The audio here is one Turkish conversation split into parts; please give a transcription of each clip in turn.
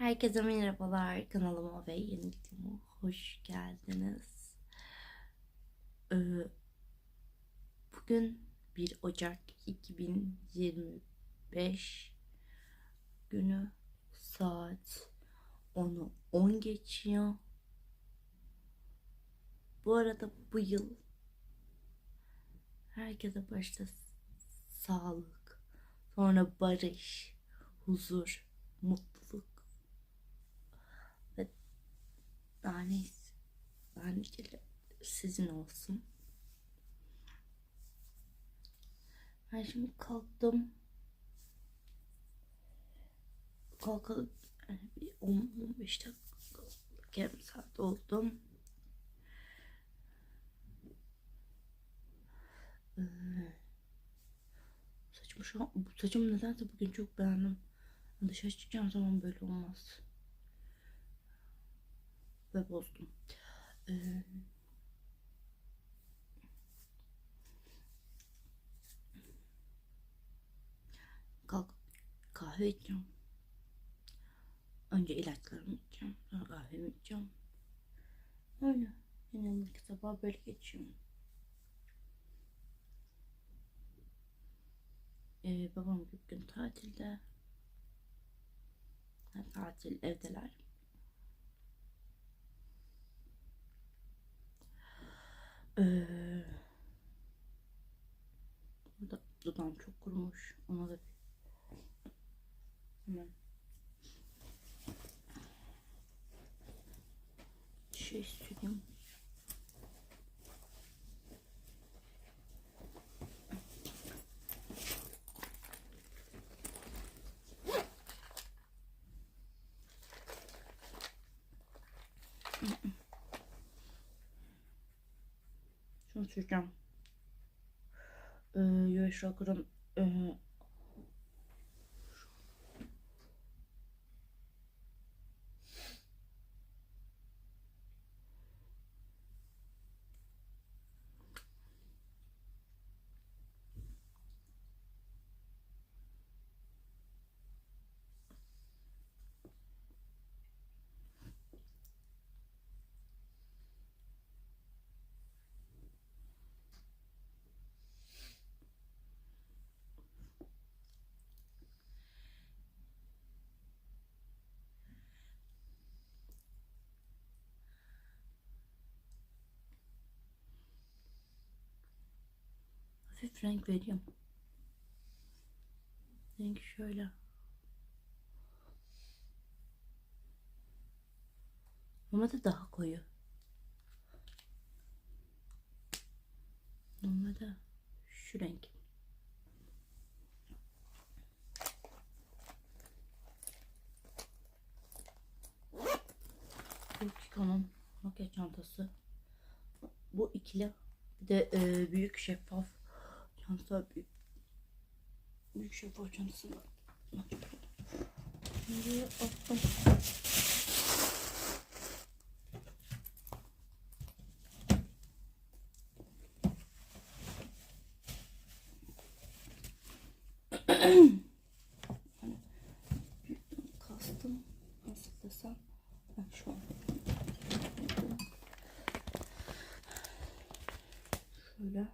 Herkese merhabalar kanalıma ve yeni videoma hoş geldiniz. Ee, bugün 1 Ocak 2025 günü saat 10'u 10 geçiyor. Bu arada bu yıl herkese başta sağlık, sonra barış, huzur, mutluluk ve daha neyse niceleri sizin olsun. Ben şimdi kalktım. Kalkalı yani bir 10-15 dakika saat oldum. Ee, saçımı şu an, bu saçımı nedense bugün çok beğendim. Dışarı çıkacağım zaman böyle olmaz. Ve bozdum. Ee, kalk kahve içeceğim. Önce ilaçlarımı içeceğim. Sonra kahvemi içeceğim. Öyle. Genellikle sabah böyle geçiyor. Ee, babam bugün tatilde. Ha, tatil evdeler. Ee, burada dudağım çok kurumuş. Ona da hemen şey süreyim. Süreceğim. Ee, Yoş Rock'ın e, hafif renk veriyorum. Renk şöyle. Normalde daha koyu. Normalde şu renk. Kiko'nun makyaj çantası. Bu ikili. Bir de e, büyük şeffaf çanta. Büyük, büyük çantası var. Nereye attım? kastım nasıl desem ben şu an şöyle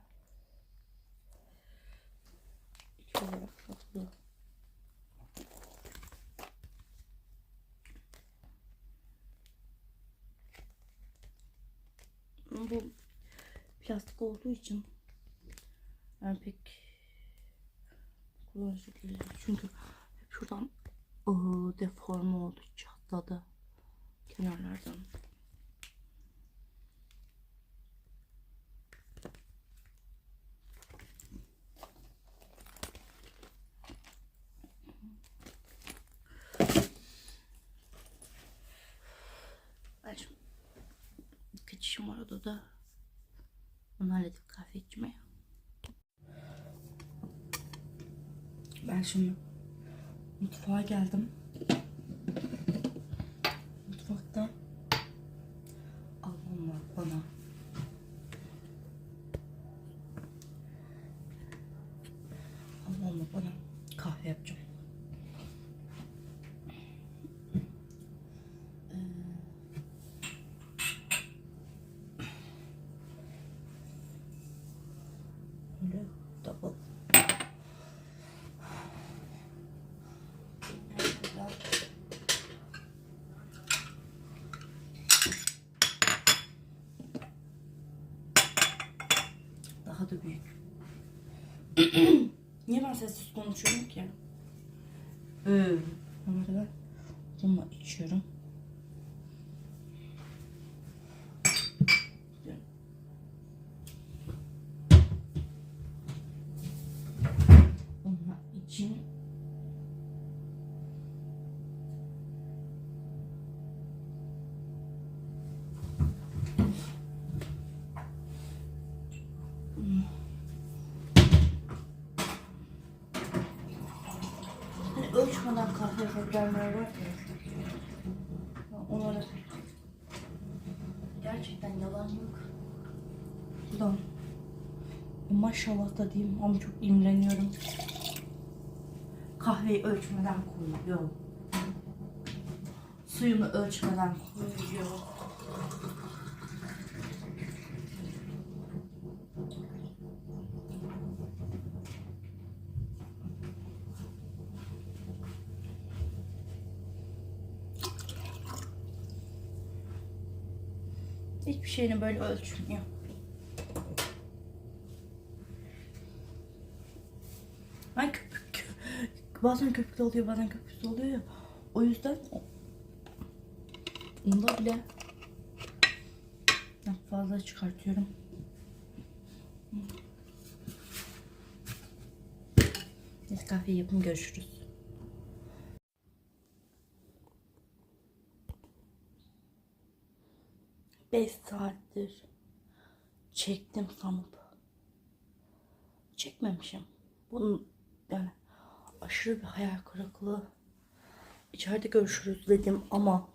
iki olarak saklı bu plastik olduğu için ben pek kullanışlı değil çünkü hep şuradan ıı, deforme oldu çatladı kenarlardan Ben şimdi birkaç işim var odada. Onu halledip kahve içmeye. Şimdi mutfağa geldim. Niye ben sessiz konuşuyorum ki? Ee, Onları ben içiyorum. Var ya. Onlara gerçekten yalan yok. Buradan maşallah da diyeyim ama çok imreniyorum. Kahveyi ölçmeden koyuyor. Suyunu ölçmeden koyuyor. Hiçbir şeyini böyle ölçmüyor. Ay köpük. Bazen köpüklü oluyor, bazen köpüksüz oluyor ya. O yüzden onda bile fazla çıkartıyorum. Neyse kahve yapın görüşürüz. Beş saattir çektim sanıp çekmemişim. Bunun yani aşırı bir hayal kırıklığı. İçeride görüşürüz dedim ama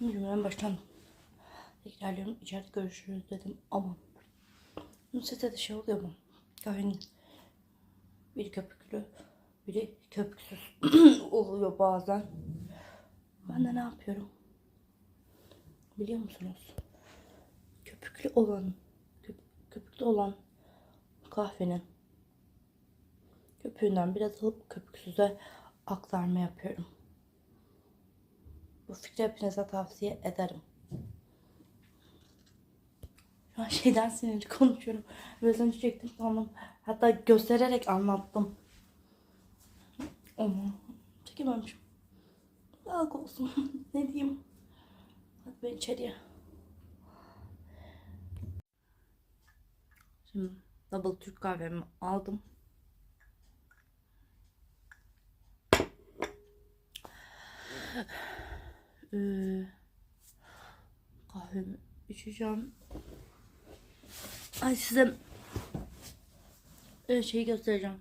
bilmiyorum baştan tekrarlıyorum. İçeride görüşürüz dedim ama Nusret'e de şey oluyor mu? Kahvenin biri köpüklü, biri köpüksüz oluyor bazen. Ben de ne yapıyorum? Biliyor musunuz? Köpüklü olan köp- köpüklü olan kahvenin köpüğünden biraz alıp köpüksüze aktarma yapıyorum. Bu fikri hepinize tavsiye ederim. Şu an şeyden sinirli konuşuyorum. Biraz önce çektim sandım. Hatta göstererek anlattım. Ama çekememişim. Sağlık olsun. ne diyeyim? Hadi ben içeriye. Şimdi double Türk kahvemi aldım. Ee, kahvemi içeceğim. Ay size e, şeyi göstereceğim.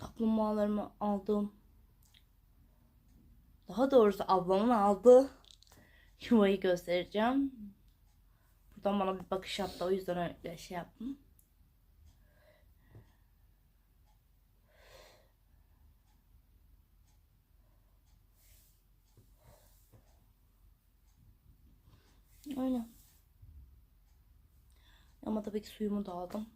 Kaplumbağalarımı aldım. Daha doğrusu ablamın aldığı yuvayı göstereceğim. Buradan bana bir bakış attı. O yüzden öyle şey yaptım. Öyle. Ama tabii ki suyumu da aldım.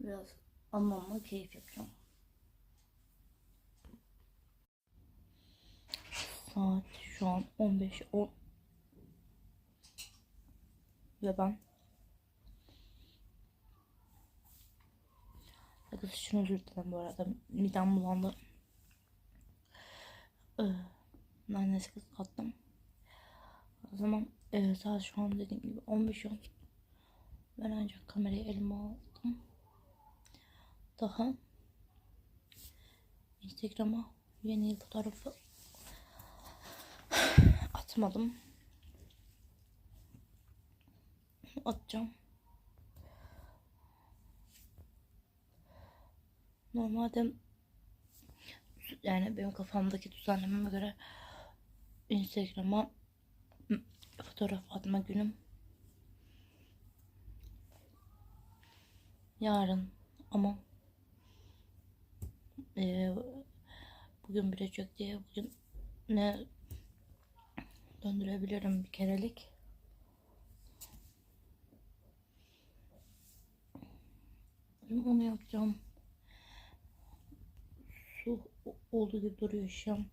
Biraz anlamla keyif yapacağım. Saat şu an 15.10 ve ben Sakız için özür dilerim bu arada. Midem bulandı. Ee, nane sakız attım. O zaman e, saat şu an dediğim gibi 15.10 Ben ancak kamerayı elime aldım. Daha Instagram'a yeni yıl fotoğrafı atmadım. Atacağım. Normalde yani benim kafamdaki düzenlememe göre Instagram'a fotoğraf atma günüm yarın ama eee, bugün bilecek diye bugün ne döndürebilirim bir kerelik. Onu yapacağım. Su olduğu gibi duruyor şu an.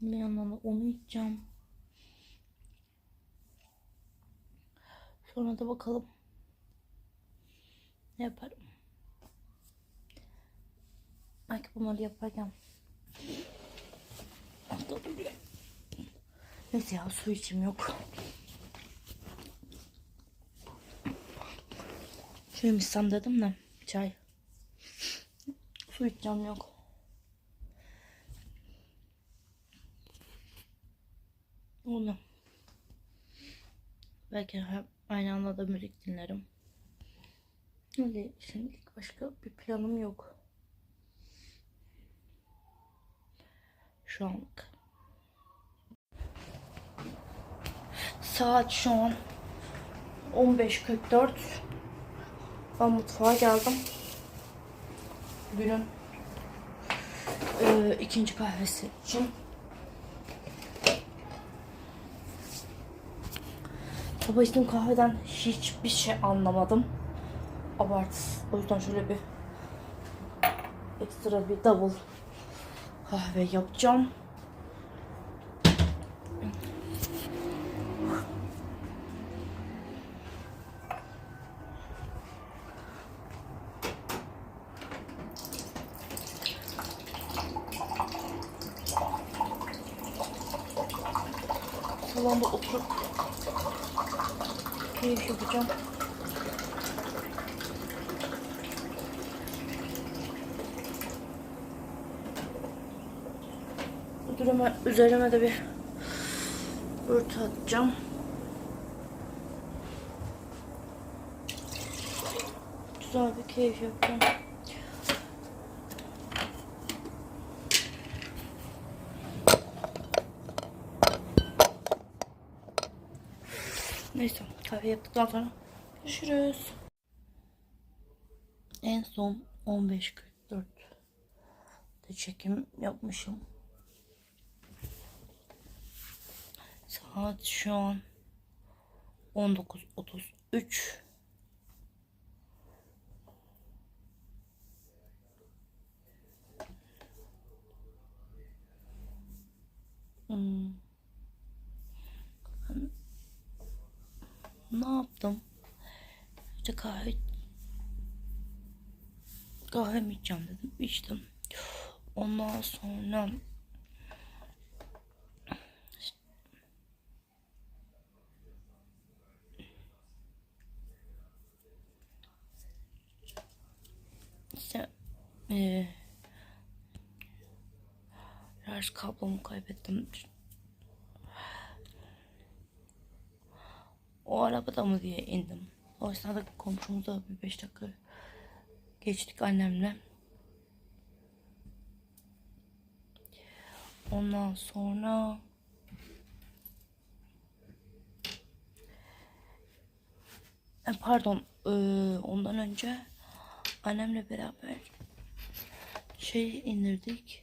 Bir yandan da onu içeceğim. Sonra da bakalım. Ne yaparım? Belki bunları yaparken atladım bile. Neyse ya su içim yok. Şöyle içsem dedim de çay. Su içeceğim yok. Onu. Belki hep aynı anda da müzik dinlerim. Öyle şimdilik başka bir planım yok. Şu anlık. Saat şu an 15.44. Ben mutfağa geldim. Günün e, ikinci kahvesi için. Sabah içtiğim kahveden hiçbir şey anlamadım. Abartısız. O yüzden şöyle bir ekstra bir double kahve yapacağım. Salonda oturup keyif yapacağım. Üzerime, üzerime de bir örtü atacağım. Güzel bir keyif yapacağım. Neyse kahve yaptıktan sonra görüşürüz. En son 15.44'te çekim yapmışım. Saat şu an 19.33. Hmm. Ne yaptım? İşte kahve kahve mi içeceğim dedim. İçtim. Ondan sonra işte eee şarj kablomu kaybettim. O arabada mı diye indim. O esnada komşumuza bir beş dakika geçtik annemle. Ondan sonra E, pardon eee, ondan önce annemle beraber şey indirdik.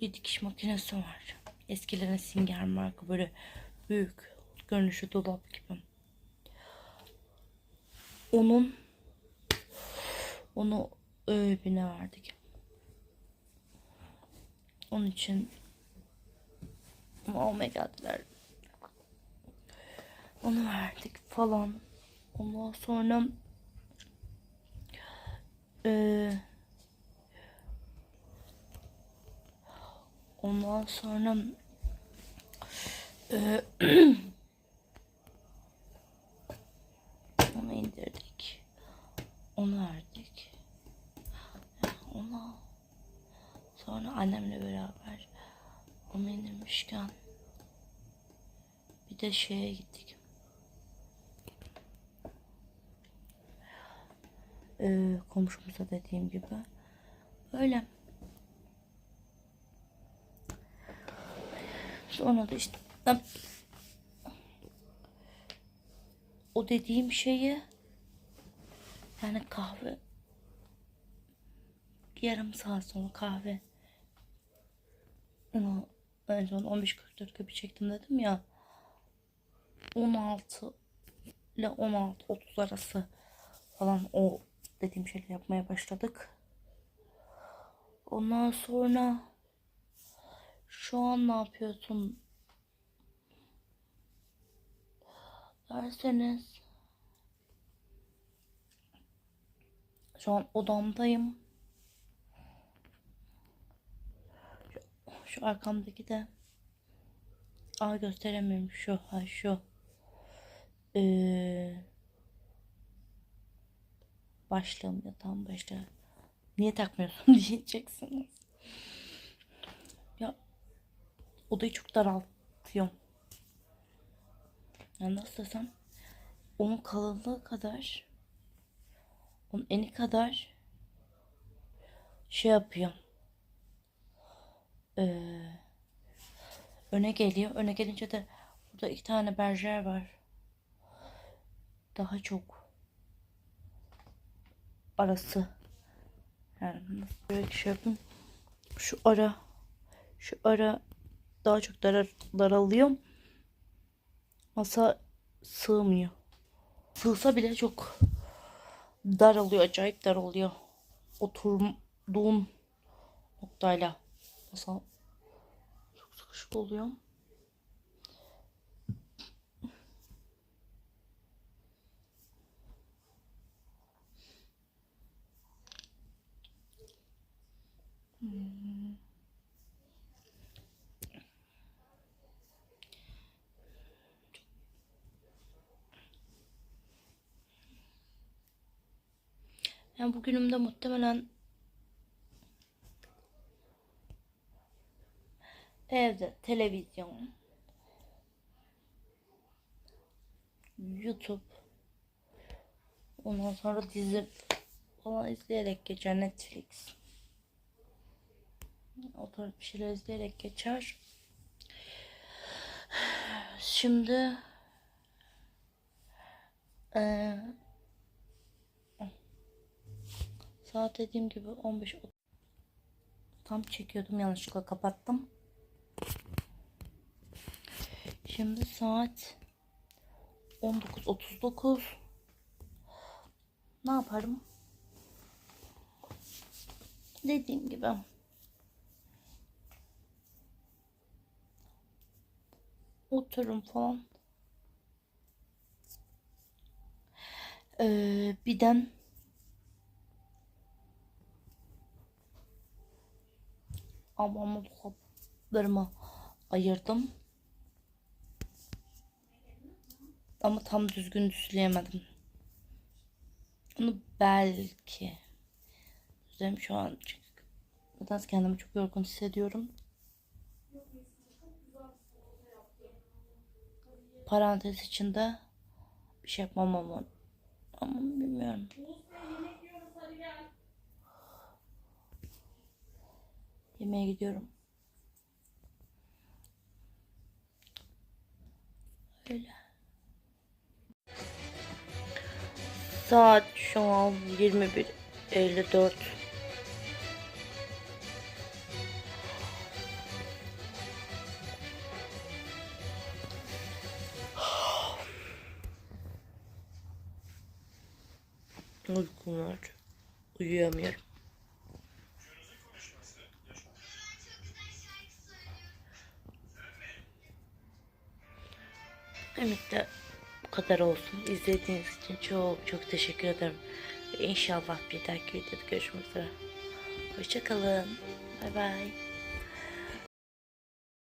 Bir dikiş makinesi var. Eskilerin Singer marka böyle büyük görünüşü dolap gibi. Onun onu öğübüne verdik. Onun için almaya geldiler. Onu verdik falan. Ondan sonra eee ondan sonra eee onu indirdik. Onu verdik. Ona sonra annemle beraber onu indirmişken bir de şeye gittik. Ee, komşumuza dediğim gibi. Öyle. Sonra da işte o dediğim şeyi yani kahve yarım saat sonra kahve onu en son 15.44 gibi çektim dedim ya 16 ile 16.30 arası falan o dediğim şeyleri yapmaya başladık. Ondan sonra şu an ne yapıyorsun derseniz şu an odamdayım. Şu, arkamdaki de Aa gösteremiyorum şu ha şu. Ee, başlığım yatağım başlığı. Niye takmıyorsun diyeceksiniz. Odayı çok daraltıyorum. Yani nasıl desem onun kalınlığı kadar onun eni kadar şey yapıyor. Ee, öne geliyor. Öne gelince de burada iki tane berjer var. Daha çok arası. Yani böyle şey yapayım. Şu ara şu ara daha çok darar, daralıyor. Masa sığmıyor. Sığsa bile çok dar oluyor. Acayip dar oluyor. Oturduğum noktayla. Masa çok sıkışık oluyor. Yani bugünümde muhtemelen evde televizyon, YouTube, ondan sonra dizi falan izleyerek geçer Netflix. O tarz bir şeyler izleyerek geçer. Şimdi Saat dediğim gibi 15 tam çekiyordum yanlışlıkla kapattım. Şimdi saat 19.39 Ne yaparım? Dediğim gibi otururum falan. Ee, birden Ama dolaplarımı ayırdım. Ama tam düzgün düzleyemedim. Onu belki düzlerim şu an çünkü nedense kendimi çok yorgun hissediyorum. Parantez içinde bir şey yapmam ama ama bilmiyorum. Yemeğe gidiyorum. Öyle. Saat şu an 21.54. Uykum var. Uyuyamıyorum. Demek de bu kadar olsun. İzlediğiniz için çok çok teşekkür ederim. Ve inşallah bir dahaki videoda görüşmek üzere. Hoşçakalın. Bay bay.